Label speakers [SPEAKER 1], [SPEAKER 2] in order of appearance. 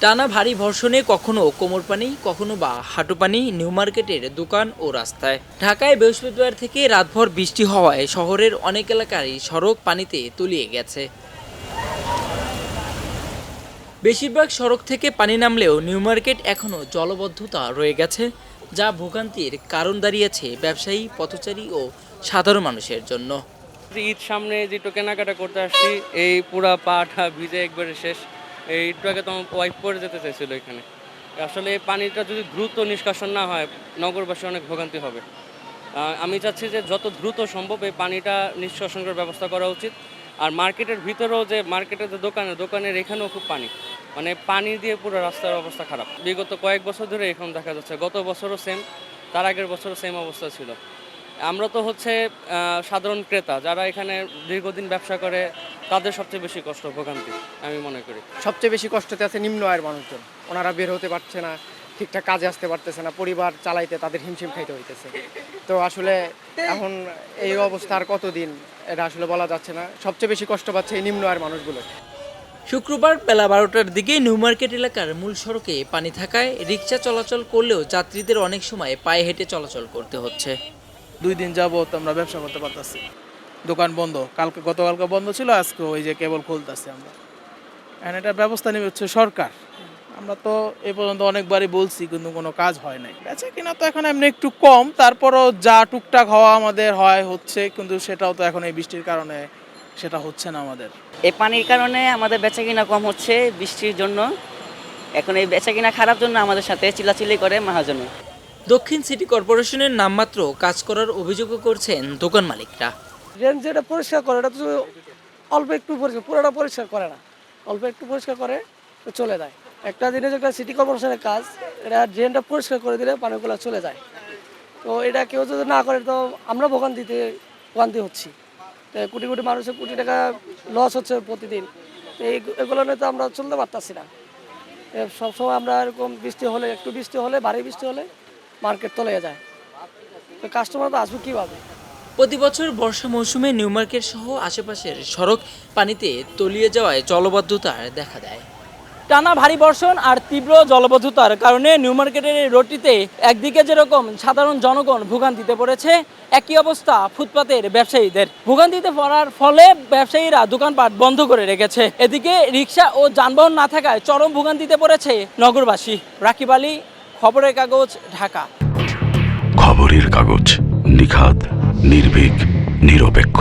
[SPEAKER 1] টানা ভারী বর্ষণে কখনো কোমর পানি, কখনো বা হাঁটু পানি নিউ মার্কেটের দোকান ও রাস্তায়। ঢাকায় বৃহস্পতিবার থেকে রাতভর বৃষ্টি হওয়ায় শহরের অনেক এলাকারই সড়ক পানিতে তলিয়ে গেছে। বেশিরভাগ সড়ক থেকে পানি নামলেও নিউ মার্কেট এখনও জলবদ্ধতা রয়ে গেছে, যা ভোগান্তির কারণ দাঁড়িয়েছে ব্যবসায়ী, পথচারী ও সাধারণ মানুষের জন্য।
[SPEAKER 2] ঈদ সামনে যে যেটু কেনাকাটা করতে আসছি, এই পুরা পাটা ভিজে একবারে শেষ। এই একটু আগে তো আমার ওয়াইফ পরে যেতে চাইছিল এখানে। আসলে এই পানিটা যদি দ্রুত নিষ্কাশন না হয় নগরবাসী অনেক ভোগান্তি হবে। আমি চাচ্ছি যে যত দ্রুত সম্ভব এই পানিটা নিষ্কাশন করার ব্যবস্থা করা উচিত। আর মার্কেটের ভিতরেও যে মার্কেটের যে দোকানে দোকানের এখানেও খুব পানি। মানে পানি দিয়ে পুরো রাস্তার অবস্থা খারাপ। বিগত কয়েক বছর ধরে এখন দেখা যাচ্ছে, গত বছরও সেম তার আগের বছরও সেম অবস্থা ছিল। আমরা তো হচ্ছে সাধারণ ক্রেতা যারা এখানে দীর্ঘদিন ব্যবসা করে তাদের সবচেয়ে বেশি কষ্ট ভোগান্তি আমি মনে করি।
[SPEAKER 3] সবচেয়ে বেশি কষ্টতে আছে নিম্ন আয়ের মানুষজন। ওনারা বের হতে পারছে না ঠিকঠাক কাজে আসতে পারতেছে না পরিবার চালাইতে তাদের হিমশিম খাইতে হইতেছে। তো আসলে এখন এই অবস্থা আর কতদিন এটা আসলে বলা যাচ্ছে না। সবচেয়ে বেশি কষ্ট পাচ্ছে এই নিম্ন আয়ের মানুষগুলো।
[SPEAKER 1] শুক্রবার বেলা বারোটার দিকে নিউ মার্কেট এলাকার মূল সড়কে পানি থাকায় রিক্সা চলাচল করলেও যাত্রীদের অনেক সময় পায়ে হেঁটে চলাচল করতে হচ্ছে।
[SPEAKER 4] দুই দিন যাবত আমরা ব্যবসা করতে পারতাছি। দোকান বন্ধ। কালকে, গতকালকে বন্ধ ছিল, আজকে ওই যে কেবল খুলতেছি আমরা। এখন এটা ব্যবস্থা নেবে হচ্ছে সরকার। আমরা তো এ পর্যন্ত অনেকবারই বলছি, কিন্তু কোনো কাজ হয় নাই। বেচা কিনা তো এখন এমনি একটু কম, তারপরও যা টুকটাক হওয়া আমাদের হয় হচ্ছে, কিন্তু সেটাও তো এখন এই বৃষ্টির কারণে সেটা হচ্ছে না আমাদের।
[SPEAKER 5] এই পানির কারণে আমাদের বেচা কিনা কম হচ্ছে বৃষ্টির জন্য। এখন এই বেচা কিনা খারাপ জন্য আমাদের সাথে চিল্লাচিল্লি করে মহাজনে
[SPEAKER 1] দক্ষিণ সিটি কর্পোরেশনের নামমাত্র কাজ করার অভিযোগও করছেন দোকান মালিকরা।
[SPEAKER 6] ড্রেন যেটা পরিষ্কার করে, এটা তো অল্প একটু পরিষ্কার, পুরোটা পরিষ্কার করে না। অল্প একটু পরিষ্কার করে চলে যায়। একটা জিনিস একটা সিটি কর্পোরেশনের কাজ, এটা ড্রেনটা পরিষ্কার করে দিলে পানিগুলো চলে যায়। তো এটা কেউ যদি না করে, তো আমরা ভোগান্তিতে ভোগান্তি হচ্ছি। কোটি কোটি মানুষের কোটি টাকা লস হচ্ছে প্রতিদিন। এই এগুলো নিয়ে তো আমরা চলতে পারতাছি না। সবসময় আমরা এরকম বৃষ্টি হলে, একটু বৃষ্টি হলে, ভারী বৃষ্টি হলে মার্কেট তলে যায়। তো কাস্টমার তো আসবে কীভাবে?
[SPEAKER 1] প্রতি বছর বর্ষা মৌসুমে নিউ মার্কেট সহ আশেপাশের সড়ক পানিতে তলিয়ে যাওয়ায় জলবদ্ধতার দেখা দেয়। টানা ভারী বর্ষণ আর তীব্র জলবদ্ধতার কারণে নিউ মার্কেটের এই রোডটিতে একদিকে যেরকম সাধারণ জনগণ ভোগান্তিতে পড়েছে একই অবস্থা ফুটপাতের ব্যবসায়ীদের। ভোগান্তিতে পড়ার ফলে ব্যবসায়ীরা দোকানপাট বন্ধ করে রেখেছে। এদিকে রিক্সা ও যানবাহন না থাকায় চরম ভোগান্তিতে পড়েছে নগরবাসী। রাকিব আলী খবরের কাগজ ঢাকা।
[SPEAKER 7] খবরের কাগজ নিখাদ নির্ভীক নিরপেক্ষ।